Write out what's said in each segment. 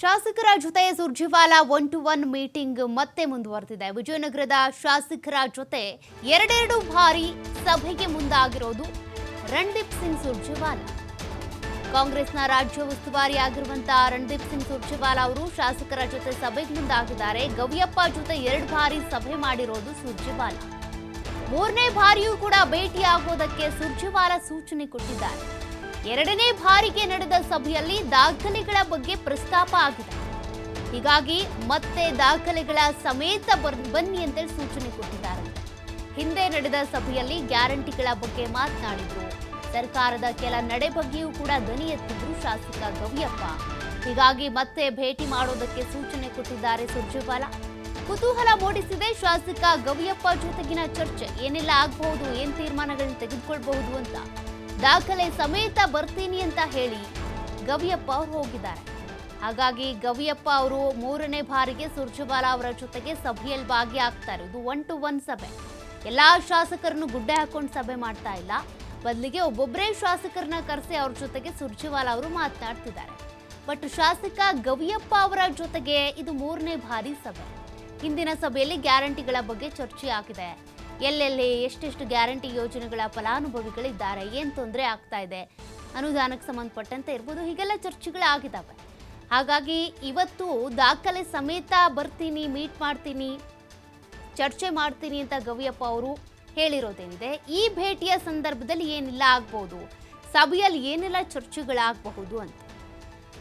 ಶಾಸಕರ ಜೊತೆ Surjewala one to one meeting ಮತ್ತೆ ಮುಂದುವರೆದಿದೆ. ವಿಜಯನಗರದ ಶಾಸಕರ ಜೊತೆ ಎರಡೆರಡು ಬಾರಿ ಸಭೆಗೆ ಮುಂದಾಗಿರೋದು ರಣದೀಪ್ ಸಿಂಗ್ ಸುರ್ಜಿವಾಲ. ಕಾಂಗ್ರೆಸ್ನ ರಾಜ್ಯ ಉಸ್ತುವಾರಿ ಆಗಿರುವಂತಹ ರಣದೀಪ್ ಸಿಂಗ್ ಸುರ್ಜಿವಾಲ ಅವರು ಶಾಸಕರ ಜೊತೆ ಸಭೆಗೆ ಮುಂದಾಗಿದ್ದಾರೆ. ಗವಿಯಪ್ಪ ಜೊತೆ ಎರಡು ಬಾರಿ ಸಭೆ ಮಾಡಿರೋದು ಸುರ್ಜಿವಾಲ. ಮೂರನೇ ಬಾರಿಯೂ ಕೂಡ ಭೇಟಿಯಾಗೋದಕ್ಕೆ ಸುರ್ಜಿವಾಲ ಸೂಚನೆ ಕೊಟ್ಟಿದ್ದಾರೆ. ಎರಡನೇ ಬಾರಿಗೆ ನಡೆದ ಸಭೆಯಲ್ಲಿ ದಾಖಲೆಗಳ ಬಗ್ಗೆ ಪ್ರಸ್ತಾಪ ಆಗಿದೆ. ಹೀಗಾಗಿ ಮತ್ತೆ ದಾಖಲೆಗಳ ಸಮೇತ ಬನ್ನಿ ಅಂತೇಳಿ ಸೂಚನೆ ಕೊಟ್ಟಿದ್ದಾರೆ. ಹಿಂದೆ ನಡೆದ ಸಭೆಯಲ್ಲಿ ಗ್ಯಾರಂಟಿಗಳ ಬಗ್ಗೆ ಮಾತನಾಡಿದ್ರು. ಸರ್ಕಾರದ ಕೆಲ ನಡೆ ಬಗ್ಗೆಯೂ ಕೂಡ ಧ್ವನಿ ಎತ್ತಿದ್ರು ಶಾಸಕ ಗವಿಯಪ್ಪ. ಹೀಗಾಗಿ ಮತ್ತೆ ಭೇಟಿ ಮಾಡೋದಕ್ಕೆ ಸೂಚನೆ ಕೊಟ್ಟಿದ್ದಾರೆ ಸುರ್ಜೇವಾಲ ಕುತೂಹಲ ಮೂಡಿಸಿದೆ ಶಾಸಕ ಗವಿಯಪ್ಪ ಜೊತೆಗಿನ ಚರ್ಚೆ. ಏನೆಲ್ಲ ಆಗಬಹುದು, ಏನ್ ತೀರ್ಮಾನಗಳನ್ನು ತೆಗೆದುಕೊಳ್ಬಹುದು ಅಂತ. ದಾಖಲೆ ಸಮೇತ ಬರ್ತೀನಿ ಅಂತ ಹೇಳಿ ಗವಿಯಪ್ಪ ಅವರು ಹೋಗಿದ್ದಾರೆ. ಹಾಗಾಗಿ ಗವಿಯಪ್ಪ ಅವರು ಮೂರನೇ ಬಾರಿಗೆ ಸುರ್ಜುಬಾಲ ಅವರ ಜೊತೆಗೆ ಸಭೆಯಲ್ಲಿ ಭಾಗಿಯಾಗ್ತಾರೆ ಇದು ಒನ್ ಟು ಒನ್ ಸಭೆ. ಎಲ್ಲ ಶಾಸಕರನ್ನು ಗುಡ್ಡೆ ಹಾಕೊಂಡು ಸಭೆ ಮಾಡ್ತಾ ಇಲ್ಲ. ಬದಲಿಗೆ ಒಬ್ಬೊಬ್ಬರೇ ಶಾಸಕರನ್ನ ಕರೆಸಿ ಅವ್ರ ಜೊತೆಗೆ ಸುರ್ಜೇವಾಲಾ ಅವರು ಮಾತನಾಡ್ತಿದ್ದಾರೆ. ಬಟ್ ಶಾಸಕ ಗವಿಯಪ್ಪ ಅವರ ಜೊತೆಗೆ ಇದು ಮೂರನೇ ಬಾರಿ ಸಭೆ. ಹಿಂದಿನ ಸಭೆಯಲ್ಲಿ ಗ್ಯಾರಂಟಿಗಳ ಬಗ್ಗೆ ಚರ್ಚೆ ಆಗಿದೆ. ಎಲ್ಲೆಲ್ಲಿ ಎಷ್ಟೆಷ್ಟು ಗ್ಯಾರಂಟಿ ಯೋಜನೆಗಳ ಫಲಾನುಭವಿಗಳಿದ್ದಾರೆ, ಏನು ತೊಂದರೆ ಆಗ್ತಾ ಇದೆ ಅನುದಾನಕ್ಕೆ ಸಂಬಂಧಪಟ್ಟಂತೆ ಇರ್ಬೋದು, ಹೀಗೆಲ್ಲ ಚರ್ಚೆಗಳಾಗಿದ್ದಾವೆ ಹಾಗಾಗಿ ಇವತ್ತು ದಾಖಲೆ ಸಮೇತ ಬರ್ತೀನಿ, ಮೀಟ್ ಮಾಡ್ತೀನಿ, ಚರ್ಚೆ ಮಾಡ್ತೀನಿ ಅಂತ ಗವಿಯಪ್ಪ ಅವರು ಹೇಳಿರೋದೇನಿದೆ, ಈ ಭೇಟಿಯ ಸಂದರ್ಭದಲ್ಲಿ ಏನೆಲ್ಲ ಆಗ್ಬೋದು, ಸಭೆಯಲ್ಲಿ ಏನೆಲ್ಲ ಚರ್ಚೆಗಳಾಗಬಹುದು ಅಂತ.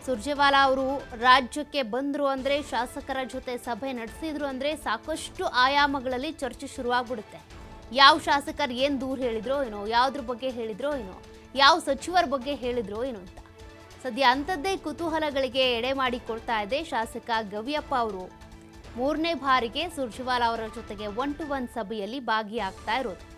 ಸುರ್ಜೇವಾಲಾ ಅವರು ರಾಜ್ಯಕ್ಕೆ ಬಂದರು ಅಂದರೆ ಶಾಸಕರ ಜೊತೆ ಸಭೆ ನಡೆಸಿದ್ರು ಅಂದರೆ ಸಾಕಷ್ಟು ಆಯಾಮಗಳಲ್ಲಿ ಚರ್ಚೆ ಶುರುವಾಗ್ಬಿಡುತ್ತೆ. ಯಾವ ಶಾಸಕರು ಏನು ದೂರು ಹೇಳಿದ್ರೋ ಏನೋ, ಯಾವುದ್ರ ಬಗ್ಗೆ ಹೇಳಿದ್ರೋ ಏನೋ, ಯಾವ ಸಚಿವರ ಬಗ್ಗೆ ಹೇಳಿದ್ರೋ ಏನೋ ಅಂತ. ಸದ್ಯ ಅಂಥದ್ದೇ ಕುತೂಹಲಗಳಿಗೆ ಎಡೆ ಮಾಡಿಕೊಡ್ತಾ ಇದೆ ಶಾಸಕ ಗವಿಯಪ್ಪ ಅವರು. ಮೂರನೇ ಬಾರಿಗೆ ಸುರ್ಜೇವಾಲಾ ಅವರ ಜೊತೆಗೆ ಒನ್ ಟು ಒನ್ ಸಭೆಯಲ್ಲಿ ಭಾಗಿಯಾಗ್ತಾ ಇರೋದು.